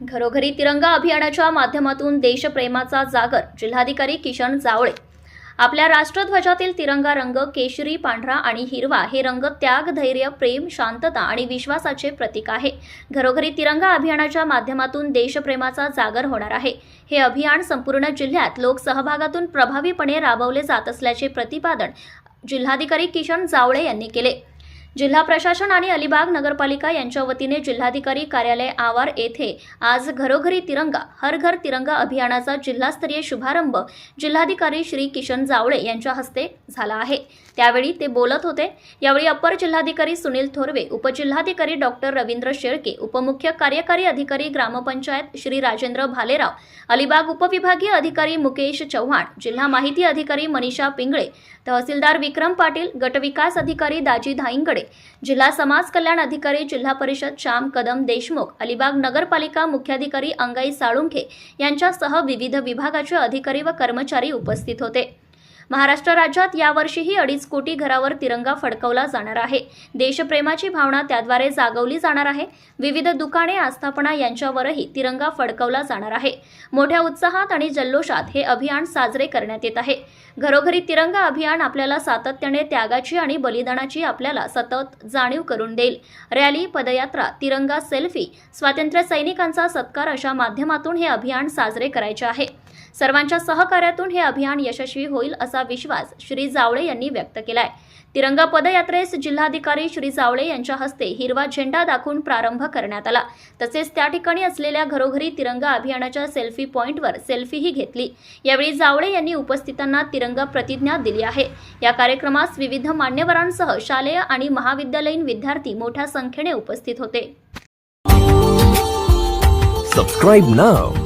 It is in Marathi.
घरोघरी तिरंगा अभियानाच्या माध्यमातून देशप्रेमाचा जागर जिल्हाधिकारी किशन जावळे. आपल्या राष्ट्रध्वजातील तिरंगा रंग केशरी पांढरा आणि हिरवा हे रंग त्याग धैर्य प्रेम शांतता आणि विश्वासाचे प्रतीक आहे. घरोघरी तिरंगा अभियानाच्या माध्यमातून देशप्रेमाचा जागर होणार आहे. हे अभियान संपूर्ण जिल्ह्यात लोकसहभागातून प्रभावीपणे राबवले जात असल्याचे प्रतिपादन जिल्हाधिकारी किशन जावळे यांनी केले. जिल्हा प्रशासन आणि अलिबाग नगरपालिका यांच्या वतीने जिल्हाधिकारी कार्यालय आवार येथे आज घरोघरी तिरंगा हर घर तिरंगा अभियानाचा जिल्हास्तरीय शुभारंभ जिल्हाधिकारी श्री किशन जावळे यांच्या हस्ते झाला आहे. त्यावेळी ते बोलत होते. यावेळी अप्पर जिल्हाधिकारी सुनील थोरवे उपजिल्हाधिकारी डॉक्टर रवींद्र शेळके उपमुख्य कार्यकारी अधिकारी ग्रामपंचायत श्री राजेंद्र भालेराव अलिबाग उपविभागीय अधिकारी मुकेश चव्हाण जिल्हा माहिती अधिकारी मनीषा पिंगळे तहसीलदार विक्रम पाटील गटविकास अधिकारी दाजी धाईंगडे जिल्हा समाज कल्याण अधिकारी जिल्हा परिषद श्याम कदम देशमुख अलिबाग नगरपालिका मुख्याधिकारी अंगाई साळुंखे यांच्यासह विविध विभागाचे अधिकारी व कर्मचारी उपस्थित होते. महाराष्ट्र राज्यात यावर्षीही अडीच कोटी घरावर तिरंगा फडकवला जाणार आहे. देशप्रेमाची भावना त्याद्वारे जागवली जाणार आहे. विविध दुकाने आस्थापना यांच्यावरही तिरंगा फडकवला जाणार आहे. मोठ्या उत्साहात आणि जल्लोषात हे अभियान साजरे करण्यात येत आहे. घरोघरी तिरंगा अभियान आपल्याला सातत्याने त्यागाची आणि बलिदानाची आपल्याला सतत जाणीव करून देईल. रॅली पदयात्रा तिरंगा सेल्फी स्वातंत्र्य सैनिकांचा सत्कार अशा माध्यमातून हे अभियान साजरे करायचे आहे. सर्वांच्या सहकार्यातून हे अभियान यशस्वी होईल असा विश्वास श्री जावळे यांनी व्यक्त केलाय. तिरंगा पदयात्रेस जिल्हाधिकारी श्री जावळे यांच्या हस्ते हिरवा झेंडा दाखवून प्रारंभ करण्यात आला. तसेच त्या ठिकाणी असलेल्या घरोघरी तिरंगा अभियानाच्या सेल्फी पॉईंटवर सेल्फीही घेतली. यावेळी जावळे यांनी उपस्थितांना तिरंगा प्रतिज्ञा दिली आहे. या कार्यक्रमास विविध मान्यवरांसह शालेय आणि महाविद्यालयीन विद्यार्थी मोठ्या संख्येने उपस्थित होते. Subscribe now.